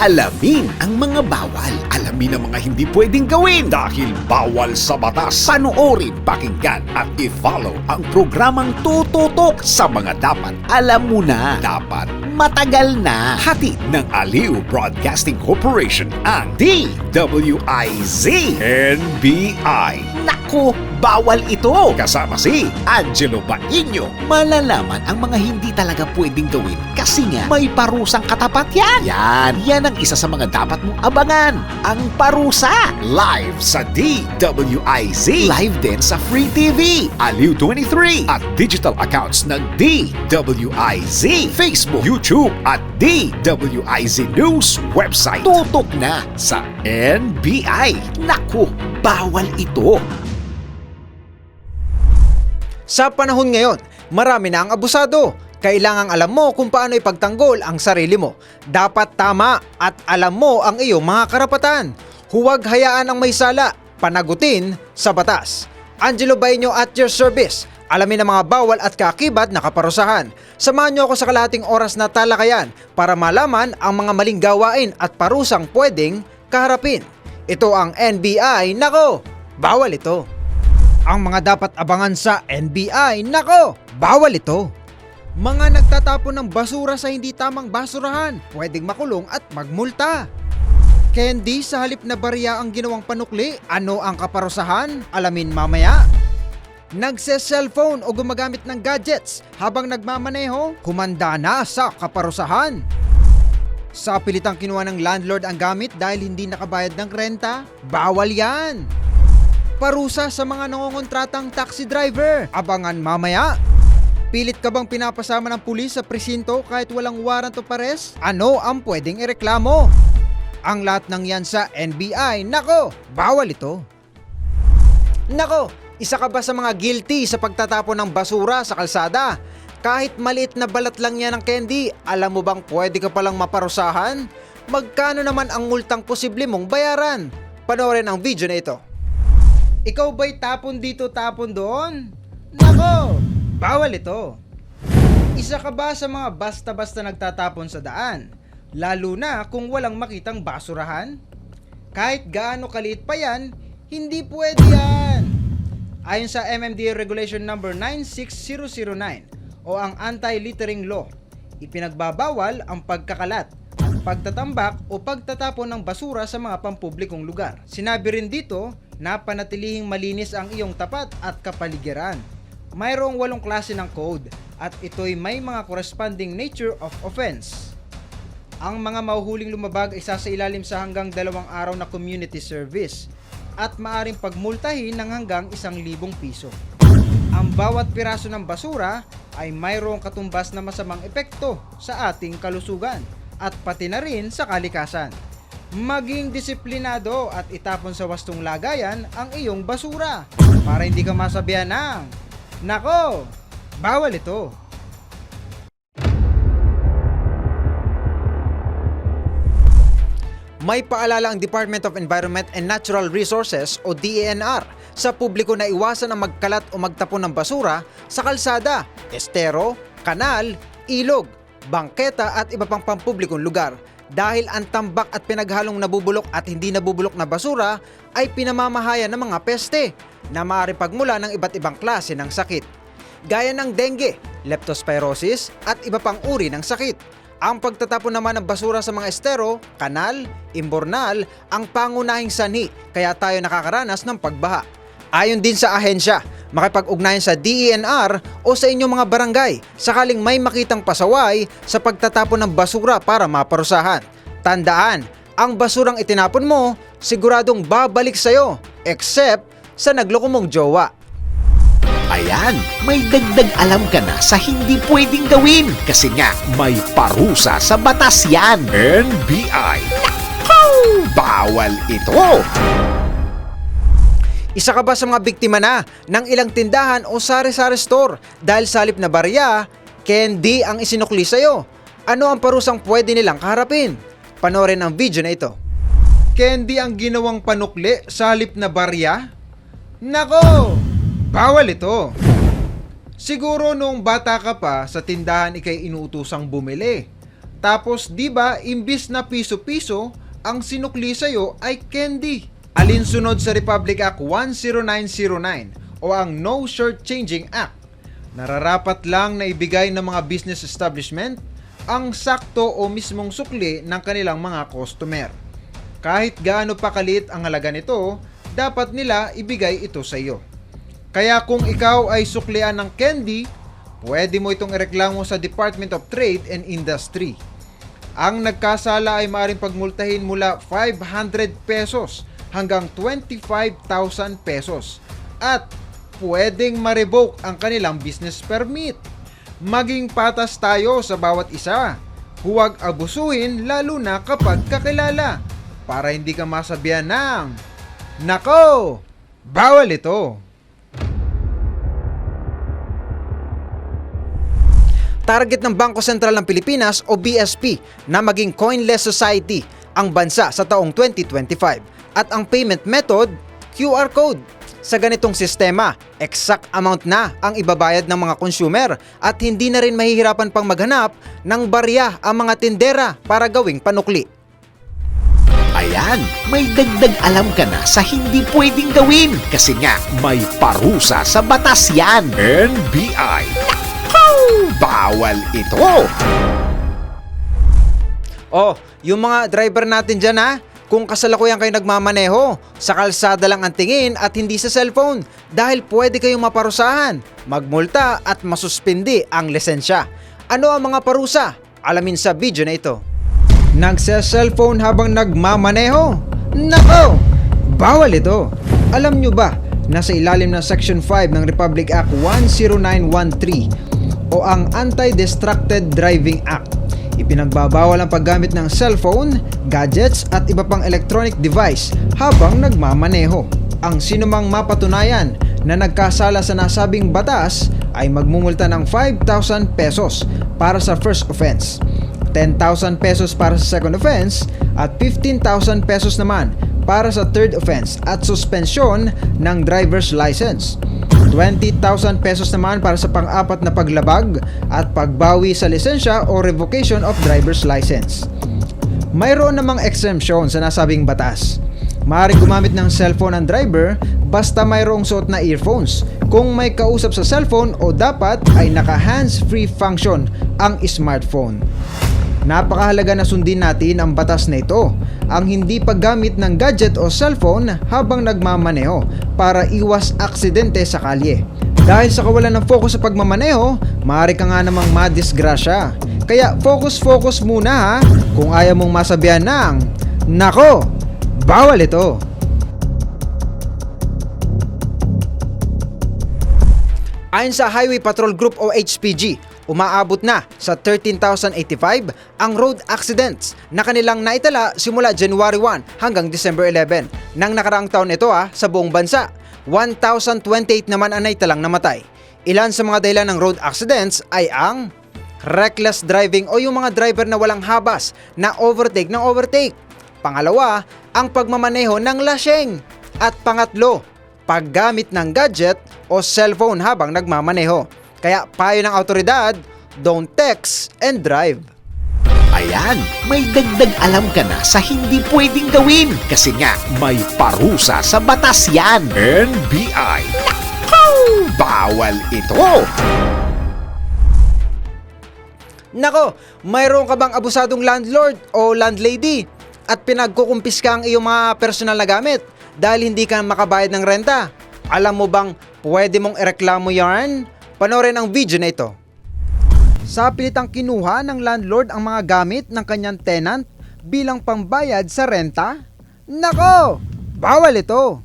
Alamin ang mga bawal. Alamin ang mga hindi pwedeng gawin dahil bawal sa batas. Panoorin, pakinggan at i-follow ang programang tututok sa mga dapat alam mo na. Dapat matagal na. Hatid ng Aliw Broadcasting Corporation ang DWIZ NBI. Naku, bawal ito. Kasama si Angelo Baño. Malalaman ang mga hindi talaga pwedeng gawin kasi nga may parusang katapat yan. Yan, yan ang isa sa mga dapat mong abangan. Ang parusa. Live sa DWIZ. Live din sa Free TV, Aliw 23 at digital accounts ng DWIZ, Facebook, YouTube at DWIZ News website. Tutok na sa NBI. Naku, bawal ito. Sa panahon ngayon, marami na ang abusado. Kailangang alam mo kung paano ipagtanggol ang sarili mo. Dapat tama at alam mo ang iyong mga karapatan. Huwag hayaan ang may sala, panagutin sa batas. Angelo Baino at your service. Alamin ang mga bawal at kaakibat na kaparusahan. Samahan niyo ako sa kalahating oras na talakayan para malaman ang mga maling gawain at parusang pwedeng kaharapin. Ito ang NBI, nako, bawal ito. Ang mga dapat abangan sa NBI, nako, bawal ito. Mga nagtatapon ng basura sa hindi tamang basurahan, pwedeng makulong at magmulta. Candy sa halip na barya ang ginawang panukli, ano ang kaparusahan? Alamin mamaya. Nagse-cellphone o gumagamit ng gadgets habang nagmamaneho, kumanda na sa kaparusahan. Sa pilitang kinuha ng landlord ang gamit dahil hindi nakabayad ng renta, bawal yan. Parusa sa mga nangongontratang taxi driver, abangan mamaya. Pilit ka bang pinapasama ng pulis sa presinto kahit walang warrant of arrest? Ano ang pwedeng ireklamo? Ang lahat ng yan sa NBI, nako, bawal ito. Nako, isa ka ba sa mga guilty sa pagtatapon ng basura sa kalsada? Kahit maliit na balat lang yan ng candy, alam mo bang pwede ka palang maparusahan? Magkano naman ang multang posible mong bayaran? Panoorin ang video na ito. Ikaw ba'y tapon dito tapon doon? Nako, bawal ito. Isa ka ba sa mga basta-basta nagtatapon sa daan? Lalo na kung walang makitang basurahan? Kahit gaano kaliit pa yan, hindi pwede yan. Ayon sa MMDA Regulation Number 96009 o ang Anti-Littering Law, ipinagbabawal ang pagkakalat, pagtatambak o pagtatapon ng basura sa mga pampublikong lugar. Sinabi rin dito na panatilihing malinis ang iyong tapat at kapaligiran. Mayroong walong klase ng code at ito'y may mga corresponding nature of offense. Ang mga mahuhuling lumabag ay sasailalim sa hanggang dalawang araw na community service at maaring pagmultahin ng hanggang isang libong piso. Ang bawat piraso ng basura ay mayroong katumbas na masamang epekto sa ating kalusugan at pati na rin sa kalikasan. Maging disiplinado at itapon sa wastong lagayan ang iyong basura para hindi ka masabihan ng Nako, bawal ito. May paalala ang Department of Environment and Natural Resources o DENR sa publiko na iwasan ang magkalat o magtapon ng basura sa kalsada, estero, kanal, ilog, bangketa at iba pang pampublikong lugar dahil ang tambak at pinaghalong nabubulok at hindi nabubulok na basura ay pinamamahayan ng mga peste na maaari pagmula ng iba't ibang klase ng sakit gaya ng dengue, leptospirosis at iba pang uri ng sakit. Ang pagtatapon naman ng basura sa mga estero, kanal, imbornal ang pangunahing sanhi kaya tayo nakakaranas ng pagbaha. Ayon din sa ahensya, makipag-ugnayan sa DENR o sa inyong mga barangay sakaling may makitang pasaway sa pagtatapon ng basura para maparusahan. Tandaan, ang basurang itinapon mo siguradong babalik sa'yo except sa nagloko mong jowa. Ayan, may dagdag alam ka na sa hindi pwedeng gawin kasi nga may parusa sa batas yan. NBI. Nako! Bawal ito! Isa ka ba sa mga biktima na ng ilang tindahan o sari-sari store dahil sa halip na barya, candy ang isinukli sa'yo? Ano ang parusang pwede nilang kaharapin? Panoorin ang video na ito. Candy ang ginawang panukli sa halip na barya? Nako! Bawal ito! Siguro noong bata ka pa sa tindahan ikay inuutosang bumili. Tapos 'di ba, imbis na piso-piso, ang sinukli sa'yo ay candy. Alinsunod sa Republic Act 10909 o ang No Shirt Changing Act. Nararapat lang na ibigay ng mga business establishment ang sakto o mismong sukli ng kanilang mga customer. Kahit gaano pa kalit ang halaga nito, dapat nila ibigay ito sa iyo. Kaya kung ikaw ay suklian ng candy, pwede mo itong ireklamo sa Department of Trade and Industry. Ang nagkasala ay maaaring pagmultahin mula 500 pesos hanggang 25,000 pesos at pwedeng ma-revoke ang kanilang business permit. Maging patas tayo sa bawat isa. Huwag abusuhin lalo na kapag kakilala para hindi ka masabihan ng Nako! Bawal ito! Target ng Bangko Sentral ng Pilipinas o BSP na maging coinless society ang bansa sa taong 2025 at ang payment method, QR code. Sa ganitong sistema, exact amount na ang ibabayad ng mga consumer at hindi na rin mahihirapan pang maghanap ng barya ang mga tindera para gawing panukli. Ayan, may dagdag alam ka na sa hindi pwedeng gawin kasi nga may parusa sa batas yan. NBI. Nakaw! Bawal ito! Oh, yung mga driver natin dyan ha, kung kasalukuyan kayo nagmamaneho, sa kalsada lang ang tingin at hindi sa cellphone dahil pwede kayong maparusahan, magmulta at masuspindi ang lisensya. Ano ang mga parusa? Alamin sa video na ito. Nagse-cellphone habang nagmamaneho? Nako! Bawal ito! Alam nyo ba na sa ilalim ng Section 5 ng Republic Act 10913 o ang Anti-Distracted Driving Act Ipinagbabawal ang paggamit ng cellphone, gadgets at iba pang electronic device habang nagmamaneho. Ang sinumang mapatunayan na nagkasala sa nasabing batas ay magmumulta ng 5,000 pesos para sa first offense, 10,000 pesos para sa second offense at 15,000 pesos naman para sa third offense at suspensyon ng driver's license. 20,000 pesos naman para sa pang-apat na paglabag at pagbawi sa lisensya o revocation of driver's license. Mayroon namang exemption sa nasabing batas. Maaaring gumamit ng cellphone ang driver basta mayroong suot na earphones kung may kausap sa cellphone o dapat ay naka hands-free function ang smartphone. Napakahalaga na sundin natin ang batas na ito, ang hindi paggamit ng gadget o cellphone habang nagmamaneho para iwas aksidente sa kalye. Dahil sa kawalan ng focus sa pagmamaneho, maaari ka nga namang madisgrasya. Kaya focus-focus muna ha kung ayaw mong masabihan ng Nako, bawal ito. Ayon sa Highway Patrol Group o HPG, umaabot na sa 13,085 ang road accidents na kanilang naitala simula January 1 hanggang December 11. Nang nakaraang taon ito ah, sa buong bansa, 1,028 naman ang naitalang namatay. Ilan sa mga dahilan ng road accidents ay ang reckless driving o yung mga driver na walang habas na overtake ng overtake. Pangalawa, ang pagmamaneho ng laseng. At pangatlo, paggamit ng gadget o cellphone habang nagmamaneho. Kaya payo ng autoridad, don't text and drive. Ayan, may dagdag alam ka na sa hindi pwedeng gawin kasi nga may parusa sa batas yan. NBI. Nakaw! Bawal ito! Nako, mayroon ka bang abusadong landlord o landlady at pinagkukumpiska ang iyong mga personal na gamit dahil hindi ka makabayad ng renta? Alam mo bang pwede mong ireklamo yan? Panoorin ang video na ito. Sa pilitang kinuha ng landlord ang mga gamit ng kanyang tenant bilang pambayad sa renta? Nako! Bawal ito!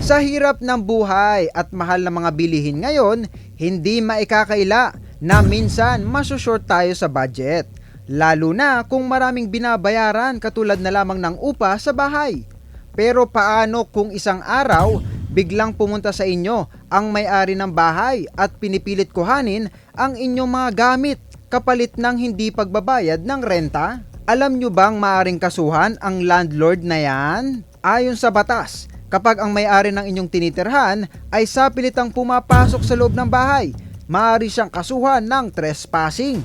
Sa hirap ng buhay at mahal na mga bilihin ngayon, hindi maikakaila na minsan masushort tayo sa budget. Lalo na kung maraming binabayaran katulad na lamang ng upa sa bahay. Pero paano kung isang araw biglang pumunta sa inyo ang may-ari ng bahay at pinipilit kuhanin ang inyong mga gamit kapalit ng hindi pagbabayad ng renta? Alam nyo bang maaring kasuhan ang landlord na yan? Ayon sa batas, kapag ang may-ari ng inyong tinitirhan ay sa pilitang pumapasok sa loob ng bahay, maaari siyang kasuhan ng trespassing.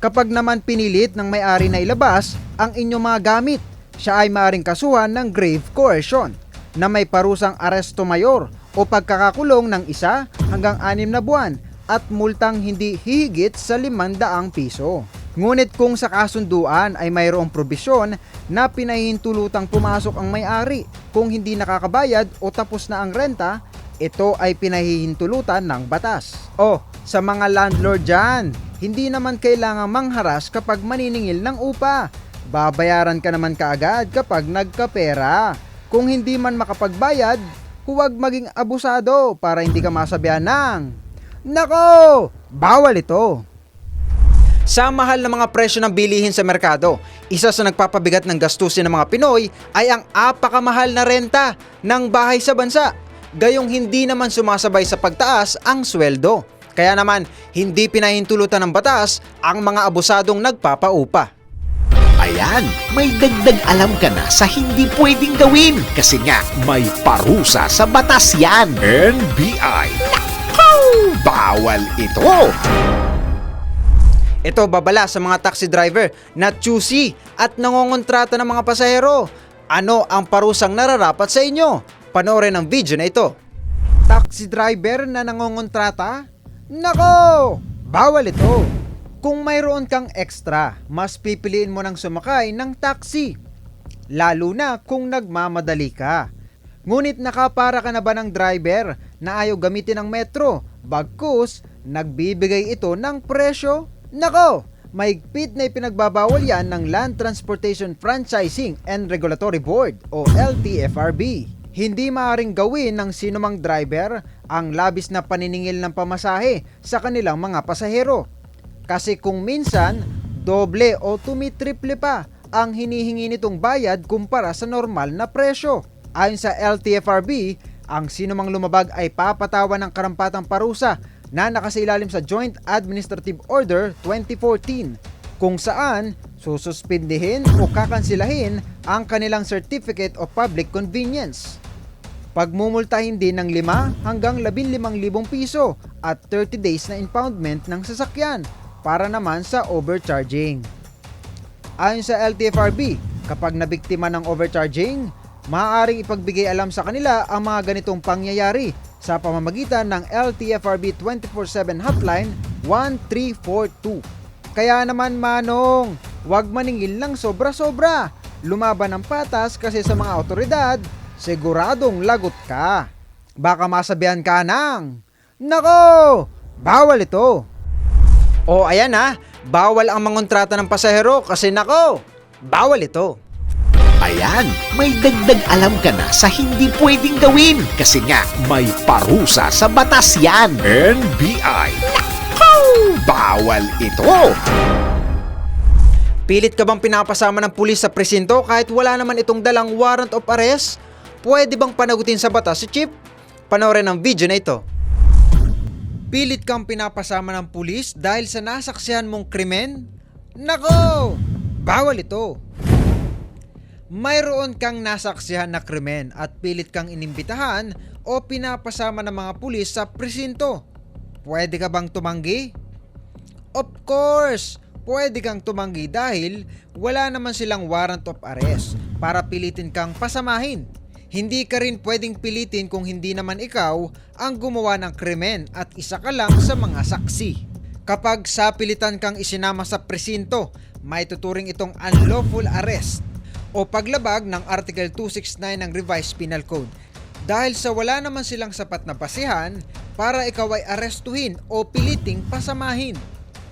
Kapag naman pinilit ng may-ari na ilabas ang inyong mga gamit, siya ay maaring kasuhan ng grave coercion na may parusang aresto mayor o pagkakakulong ng isa hanggang anim na buwan at multang hindi hihigit sa 500 piso. Ngunit kung sa kasunduan ay mayroong probisyon na pinahihintulutang pumasok ang may-ari kung hindi nakakabayad o tapos na ang renta, ito ay pinahihintulutan ng batas. O, sa mga landlord dyan, hindi naman kailangang mangharas kapag maniningil ng upa. Babayaran ka naman kaagad kapag nagkapera. Kung hindi man makapagbayad, huwag maging abusado para hindi ka masabihan ng Nako! Bawal ito! Sa mahal na mga presyo ng bilihin sa merkado, isa sa nagpapabigat ng gastusin ng mga Pinoy ay ang apakamahal na renta ng bahay sa bansa. Gayong hindi naman sumasabay sa pagtaas ang sweldo. Kaya naman, hindi pinahintulutan ng batas ang mga abusadong nagpapaupa. Ayan, may dagdag alam ka na sa hindi pwedeng gawin. Kasi nga, may parusa sa batas yan. NBI. Nako! Bawal ito! Ito babala sa mga taxi driver na choosy at nangongontrata ng mga pasahero. Ano ang parusang nararapat sa inyo? Panoorin ang video na ito. Taxi driver na nangongontrata? Nako! Bawal ito! Kung mayroon kang extra, mas pipiliin mo ng sumakay ng taxi. Lalo na kung nagmamadali ka. Ngunit nakapara ka na ba ng driver na ayaw gamitin ang metro? Bagkus, nagbibigay ito ng presyo? Nako! Maigpit na ipinagbabawal yan ng Land Transportation Franchising and Regulatory Board o LTFRB. Hindi maaaring gawin ng sinumang driver ang labis na paniningil ng pamasahe sa kanilang mga pasahero. Kasi kung minsan, doble o tumitriple pa ang hinihingi nitong bayad kumpara sa normal na presyo. Ayon sa LTFRB, ang sinumang lumabag ay papatawan ng karampatang parusa na nakasailalim sa Joint Administrative Order 2014 kung saan sususpindihin o kakansilahin ang kanilang Certificate of Public Convenience. Pagmumultahin din ng 5 hanggang 15,000 piso at 30 days na impoundment ng sasakyan para naman sa overcharging. Ayon sa LTFRB, kapag nabiktima ng overcharging, maaaring ipagbigay alam sa kanila ang mga ganitong pangyayari sa pamamagitan ng LTFRB 24/7 hotline 1342. Kaya naman manong, huwag maningil ng sobra-sobra. Lumaban ng patas kasi sa mga otoridad, siguradong lagot ka. Baka masabihan ka ng, Nako! Bawal ito! O ayan ha, bawal ang mangontrata ng pasahero kasi nako, bawal ito. Ayan, may dagdag alam ka na sa hindi pwedeng gawin. Kasi nga, may parusa sa batas yan. NBI. Nako! Bawal ito! Pilit ka bang pinapasama ng pulis sa presinto kahit wala naman itong dalang warrant of arrest? Pwede bang panagutin sa batas si Chip? Panoorin ang video na ito. Pilit kang pinapasama ng pulis dahil sa nasaksihan mong krimen? Nako! Bawal ito! Mayroon kang nasaksihan na krimen at pilit kang inimbitahan o pinapasama ng mga pulis sa presinto. Pwede ka bang tumanggi? Of course! Pwede kang tumanggi dahil wala naman silang warrant of arrest para pilitin kang pasamahin. Hindi ka rin pwedeng pilitin kung hindi naman ikaw ang gumawa ng krimen at isa ka lang sa mga saksi. Kapag sapilitan kang isinama sa presinto, may tuturing itong unlawful arrest o paglabag ng Article 269 ng Revised Penal Code. Dahil sa wala naman silang sapat na basihan para ikaw ay arestuhin o piliting pasamahin.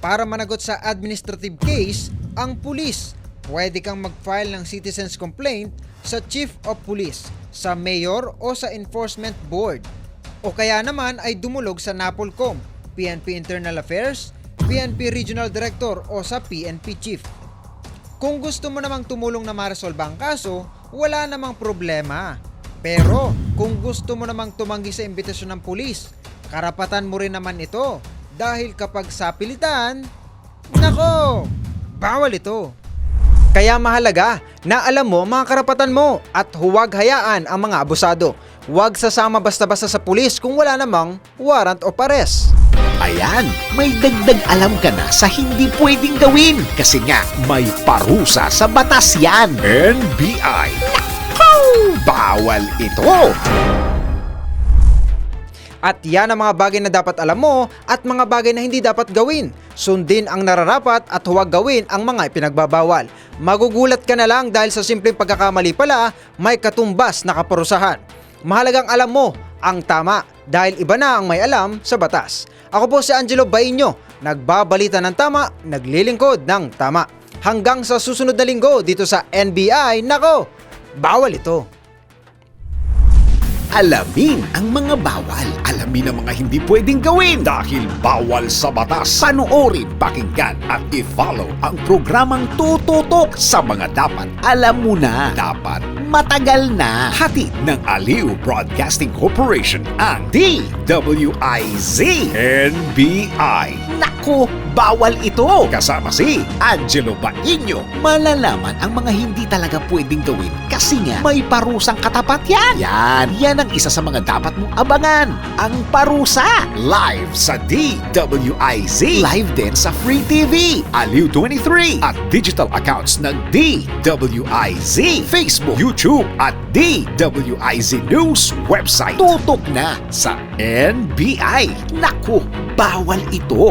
Para managot sa administrative case, ang pulis pwede kang mag-file ng citizen's complaint sa Chief of Police, sa Mayor o sa Enforcement Board. O kaya naman ay dumulog sa NAPOLCOM, PNP Internal Affairs, PNP Regional Director o sa PNP Chief. Kung gusto mo namang tumulong na maresolba ang kaso, wala namang problema. Pero kung gusto mo namang tumanggi sa imbitasyon ng pulis, karapatan mo rin naman ito. Dahil kapag sapilitan, nako, bawal ito. Kaya mahalaga na alam mo ang mga karapatan mo at huwag hayaan ang mga abusado. Huwag sasama basta-basta sa pulis kung wala namang warrant o pares. Ayan, may dagdag alam ka na sa hindi pwedeng gawin kasi nga may parusa sa batas yan. NBI. Naku! Bawal ito! At yan ang mga bagay na dapat alam mo at mga bagay na hindi dapat gawin. Sundin ang nararapat at huwag gawin ang mga ipinagbabawal. Magugulat ka na lang dahil sa simpleng pagkakamali pala, may katumbas na kaparusahan. Mahalagang alam mo ang tama dahil iba na ang may alam sa batas. Ako po si Angelo Bainyo, nagbabalita ng tama, naglilingkod ng tama. Hanggang sa susunod na linggo dito sa NBI, nako, bawal ito. Alamin ang mga bawal. Alamin ang mga hindi pwedeng gawin dahil bawal sa batas. Panoorin, pakinggan at i-follow ang programang tututok sa mga dapat alam mo na. Dapat matagal na. Hatid ng Aliw Broadcasting Corporation ang DWIZ NBI. Naku, bawal ito. Kasama si Angelo Bainyo. Malalaman ang mga hindi talaga pwedeng gawin kasi nga may parusang katapat yan. Yan, yan ang isa sa mga dapat mong abangan. Ang parusa. Live sa DWIZ. Live din sa Free TV, Aliw 23 at digital accounts ng DWIZ, Facebook, YouTube at DWIZ News website. Tutok na sa NBI. Naku, bawal ito.